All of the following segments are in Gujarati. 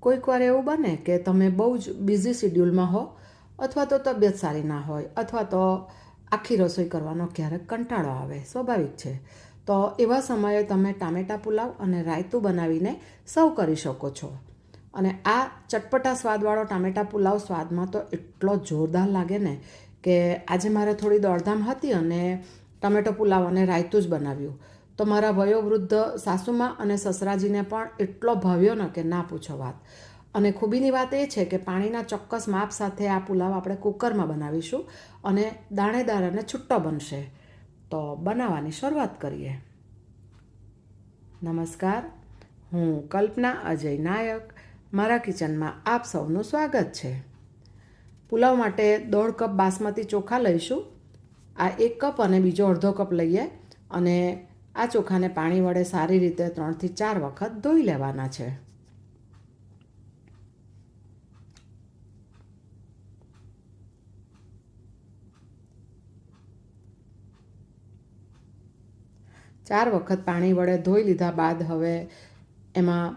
કોઈક વાર એવું બને કે તમે બહુ જ બિઝી શિડ્યુલમાં હો, અથવા તો તબિયત સારી ના હોય, અથવા તો આખી રસોઈ કરવાનો ક્યારેક કંટાળો આવે, સ્વાભાવિક છે. તો એવા સમયે તમે ટામેટા પુલાવ અને રાયતું બનાવીને સર્વ કરી શકો છો. અને આ ચટપટા સ્વાદવાળો ટામેટા પુલાવ સ્વાદમાં તો એટલો જોરદાર લાગે ને કે આજે મારે થોડી દોડધામ હતી અને ટામેટો પુલાવ અને રાયતું જ બનાવ્યું. તો મારા વયોવૃદ્ધ સાસુમાં અને સસરાજીને પણ એટલો ભાવ્યો ને કે ના પૂછો વાત. અને ખૂબીની વાત એ છે કે પાણીના ચોક્કસ માપ સાથે આ પુલાવ આપણે કુકરમાં બનાવીશું અને દાણેદાર અને છૂટ્ટો બનશે. તો બનાવવાની શરૂઆત કરીએ. નમસ્કાર, હું કલ્પના અજય નાયક. મારા કિચનમાં આપ સૌનું સ્વાગત છે. પુલાવ માટે દોઢ કપ બાસમતી ચોખા લઈશું. આ એક કપ અને બીજો અડધો કપ લઈએ અને આ ચોખાને પાણી વડે સારી રીતે ત્રણથી ચાર વખત ધોઈ લેવાના છે. ચાર વખત પાણી વડે ધોઈ લીધા બાદ હવે એમાં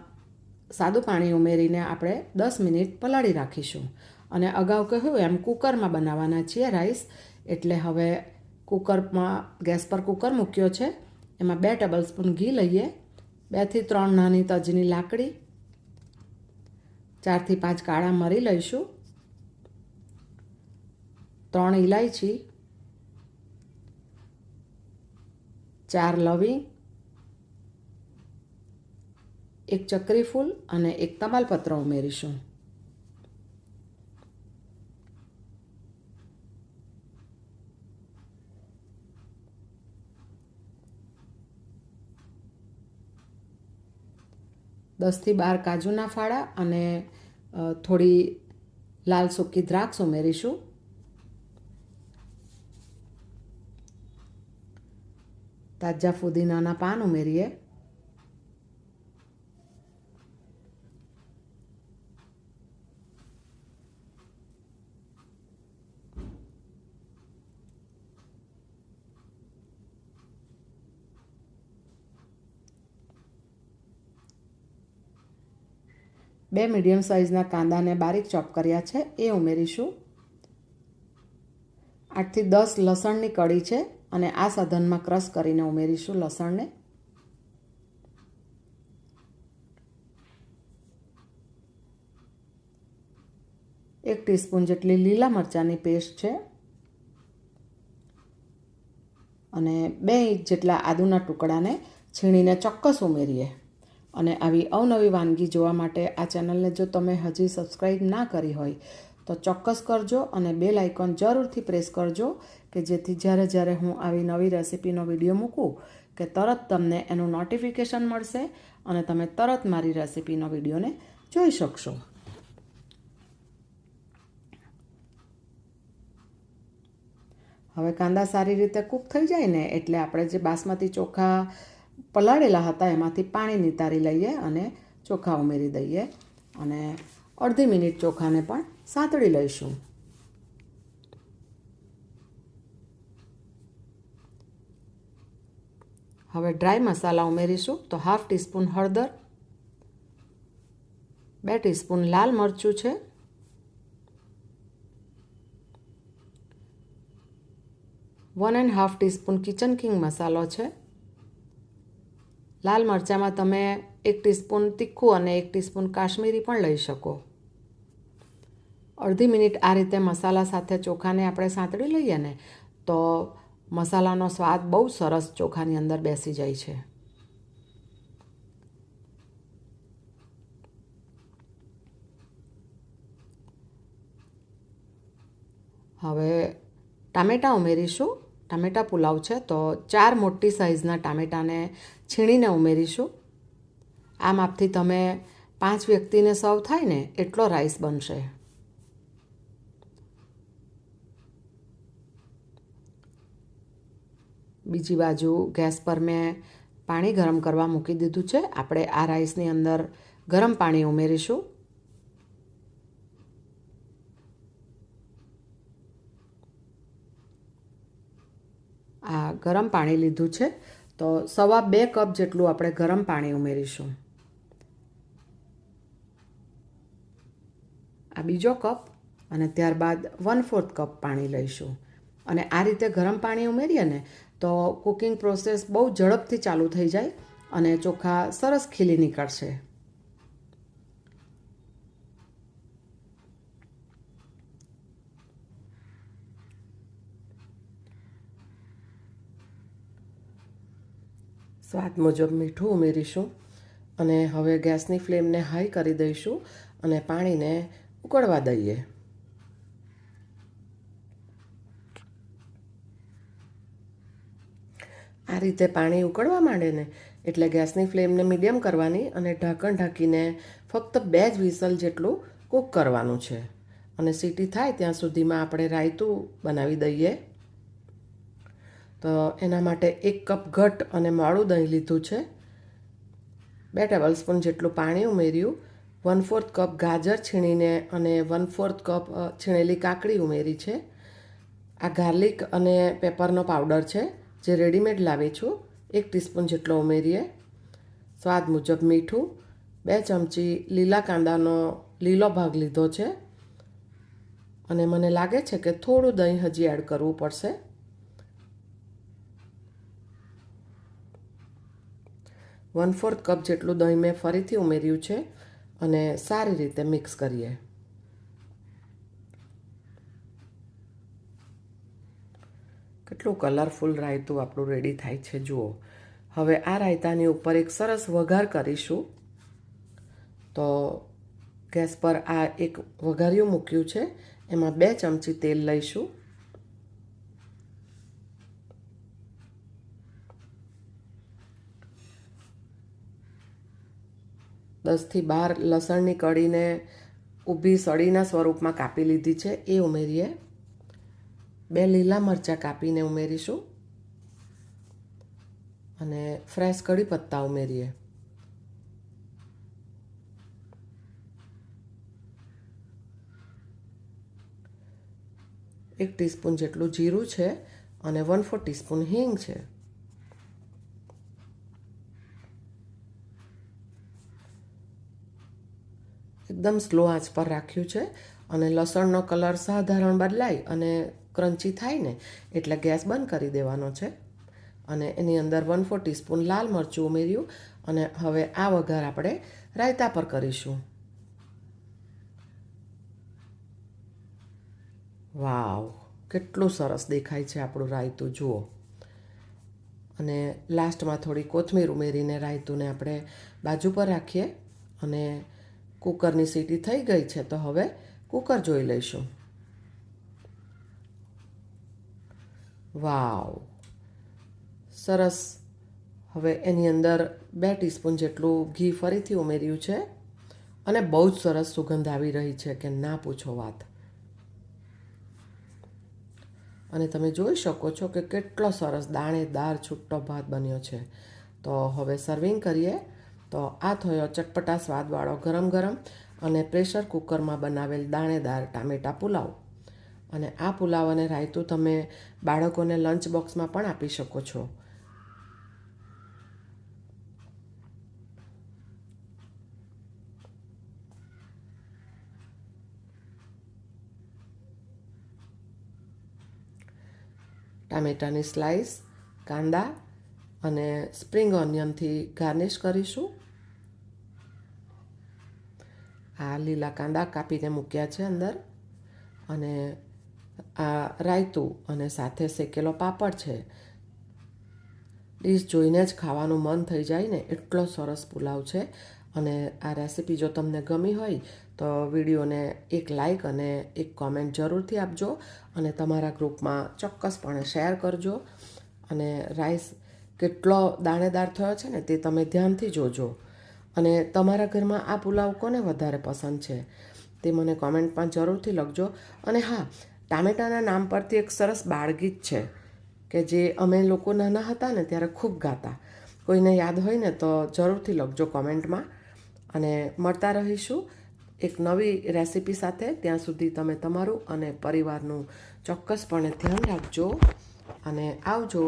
સાદું પાણી ઉમેરીને આપણે દસ મિનિટ પલાળી રાખીશું. અને અગાઉ કહ્યું એમ કુકરમાં બનાવવાના છીએ રાઈસ, એટલે હવે કુકરમાં, ગેસ પર કુકર મૂક્યો છે. એમાં બે ટેબલ સ્પૂન ઘી લઈએ. બેથી ત્રણ નાની તજની લાકડી. ચારથી પાંચ કાળા મરી લઈશું. ત્રણ ઇલાયચી ચાર લવિંગ. એક ચક્રી ફૂલ અને એક તમાલપત્ર ઉમેરીશું. દસથી બાર કાજુના ફાળા અને થોડી લાલ સૂકી દ્રાક્ષ ઉમેરીશું. તાજા ફુદીનાના પાન ઉમેરીએ. બે મીડિયમ સાઇઝના કાંદાને બારીક ચોપ કર્યા છે, એ ઉમેરીશું. આઠથી દસ લસણની કળી છે અને આ સાધનમાં ક્રશ કરીને ઉમેરીશું લસણને. એક ટીસ્પૂન જેટલી લીલા મરચાંની પેસ્ટ છે. અને બે ઇંચ જેટલા આદુના ટુકડાને છીણીને ચોક્કસ ઉમેરીએ. અને આવી અવનવી વાનગી જોવા માટે આ ચેનલને જો તમે હજી સબસ્ક્રાઈબ ના કરી હોય, તો ચોક્કસ કરજો અને બેલ આઇકોન જરૂરથી પ્રેસ કરજો કે જેથી જ્યારે જ્યારે હું આવી નવી રેસીપીનો વીડિયો મૂકું, કે તરત તમને એનું નોટિફિકેશન મળશે અને તમે તરત મારી રેસિપીનો વિડીયોને જોઈ શકશો. હવે કાંદા સારી રીતે કૂક થઈ જાય ને, એટલે આપણે જે બાસમતી ચોખા પલાળેલા હતા. એમાંથી પાણી નિતારી લઈએ અને ચોખા ઉમેરી દઈએ અને અડધી મિનિટ ચોખાને પણ સાંતળી લઈશું. હવે ડ્રાય મસાલા ઉમેરીશું. તો હાફ ટીસ્પૂન હળદર, બે ટીસ્પૂન લાલ મરચું છે, one and half teaspoon kitchen king મસાલો છે લાલ મરચાંમાં તમે એક ટીસ્પૂન તીખું અને એક ટીસ્પૂન કાશ્મીરી પણ લઈ શકો. અડધી મિનિટ આ રીતે મસાલા સાથે ચોખાને આપણે સાંતળી લઈએ ને, તો મસાલાનો સ્વાદ બહુ સરસ ચોખાની અંદર બેસી જાય છે. હવે ટામેટાં ઉમેરીશું. ટામેટાં પુલાવ છે, તો ચાર મોટી સાઇઝના ટામેટાને છીણીને ઉમેરીશું. આ માપથી તમે પાંચ વ્યક્તિને સર્વ થાય ને, એટલો રાઈસ બનશે. બીજી બાજુ ગેસ પર મેં પાણી ગરમ કરવા મૂકી દીધું છે. આપણે આ રાઈસની અંદર ગરમ પાણી ઉમેરીશું. આ ગરમ પાણી લીધું છે. તો સવા બે કપ જેટલું આપણે ગરમ પાણી ઉમેરીશું. આ બીજો કપ અને ત્યારબાદ વન ફોર્થ કપ પાણી લઈશું. અને આ રીતે ગરમ પાણી ઉમેરીએ ને, તો કુકિંગ પ્રોસેસ બહુ ઝડપથી ચાલુ થઈ જાય અને ચોખા સરસ ખીલી નીકળશે. સ્વાદ મુજબ મીઠું ઉમેરીશું અને હવે ગેસની ફ્લેમને હાઈ કરી દઈશું અને પાણીને ઉકળવા દઈએ. આ રીતે પાણી ઉકળવા માંડે ને એટલે ગેસની ફ્લેમને મીડિયમ કરવાની અને ઢાંકણ ઢાંકીને ફક્ત બે જ વિસલ જેટલું કૂક કરવાનું છે. અને સીટી થાય ત્યાં સુધીમાં આપણે રાયતું બનાવી દઈએ. તો એના માટે એક કપ ઘટ અને માળું દહીં લીધું છે. બે ટેબલ સ્પૂન જેટલું પાણી ઉમેર્યું. વન ફોર્થ કપ ગાજર છીણીને અને વન ફોર્થ કપ છીણેલી કાકડી ઉમેરી છે. આ ગાર્લિક અને પેપરનો પાવડર છે, જે રેડીમેડ લાવી છું. એક ટીસ્પૂન જેટલો ઉમેરીએ. સ્વાદ મુજબ મીઠું. બે ચમચી લીલા કાંદાનો લીલો ભાગ લીધો છે. અને મને લાગે છે કે થોડું દહીં હજી એડ કરવું પડશે. વન ફોર્થ કપ જેટલું દહીં મેં ફરીથી ઉમેર્યું છે અને સારી રીતે મિક્સ કરીએ. કેટલું કલરફુલ રાયતું આપણું રેડી થાય છે, જુઓ. હવે આ રાયતાની ઉપર એક સરસ વઘાર કરીશું. તો ગેસ પર આ એક વઘાર્યું મૂક્યું છે. એમાં બે ચમચી તેલ લઈશું. દસથી બાર લસણની કળીને ઊભી સળીના સ્વરૂપમાં કાપી લીધી છે, એ ઉમેરીએ. બે લીલા મરચાં કાપીને ઉમેરીશું. અને ફ્રેશ કઢી પત્તા ઉમેરીએ. એક ટીસ્પૂન જેટલું જીરું છે અને વન ફોર ટીસ્પૂન હિંગ છે. એકદમ સ્લો આંચ પર રાખ્યું છે અને લસણનો કલર સાધારણ બદલાય અને ક્રન્ચી થાય ને એટલે ગેસ બંધ કરી દેવાનો છે. અને એની અંદર વન ફોર ટીસ્પૂન લાલ મરચું ઉમેર્યું અને હવે આ વઘાર આપણે રાયતા પર કરીશું. વાવ, કેટલું સરસ દેખાય છે આપણું રાયતું, જુઓ. અને લાસ્ટમાં થોડી કોથમીર ઉમેરીને રાયતુંને આપણે બાજુ પર રાખીએ અને કુકરની સીટી થઈ ગઈ છે તો હવે કુકર જોઈ લઈશું. વાવ. સરસ. હવે એની અંદર બે ટીસ્પૂન જેટલું ઘી ફરીથી ઉમેર્યું છે અને બહુ જ સરસ સુગંધ આવી રહી છે કે ના પૂછો વાત. અને તમે જોઈ શકો છો કે કેટલો સરસ દાણેદાર છૂટ્ટો ભાત બન્યો છે. તો હવે સર્વિંગ કરીએ. તો આ થયો ચટપટા સ્વાદવાળો ગરમ ગરમ અને પ્રેશર કુકરમાં બનાવેલ દાણેદાર ટામેટા પુલાવ. અને આ પુલાવ અને રાયતું તમે બાળકોને લંચ બોક્સમાં પણ આપી શકો છો. ટામેટાની સ્લાઈસ કાંદા અને સ્પ્રિંગ ઓનિયનથી ગાર્નિશ કરીશું. આ લીલા કાંદા કાપીને મૂક્યા છે અંદર. અને આ રાયતું અને સાથે શેકેલો પાપડ છે. ડીશ જોઈને જ ખાવાનું મન થઈ જાય ને, એટલો સરસ પુલાવ છે. અને આ રેસીપી જો તમને ગમી હોય તો વિડીયોને એક લાઈક અને એક કોમેન્ટ જરૂરથી આપજો અને તમારા ગ્રુપમાં ચોક્કસપણે શેર કરજો. અને રાઈસ કેટલો દાણેદાર થયો છે ને તે તમે ધ્યાનથી જોજો. અને તમારા ઘરમાં આ પુલાવ કોને વધારે પસંદ છે તે મને કોમેન્ટમાં જરૂરથી લખજો. અને હા, ટામેટાના નામ પરથી એક સરસ બાળગીત છે કે જે અમે લોકો નાના હતા ને ત્યારે ખૂબ ગાતા. કોઈને યાદ હોય ને તો જરૂરથી લખજો કોમેન્ટમાં અને મળતા રહીશું એક નવી રેસીપી સાથે. ત્યાં સુધી તમે તમારું અને પરિવારનું ચોક્કસપણે ધ્યાન રાખજો. અને આવજો.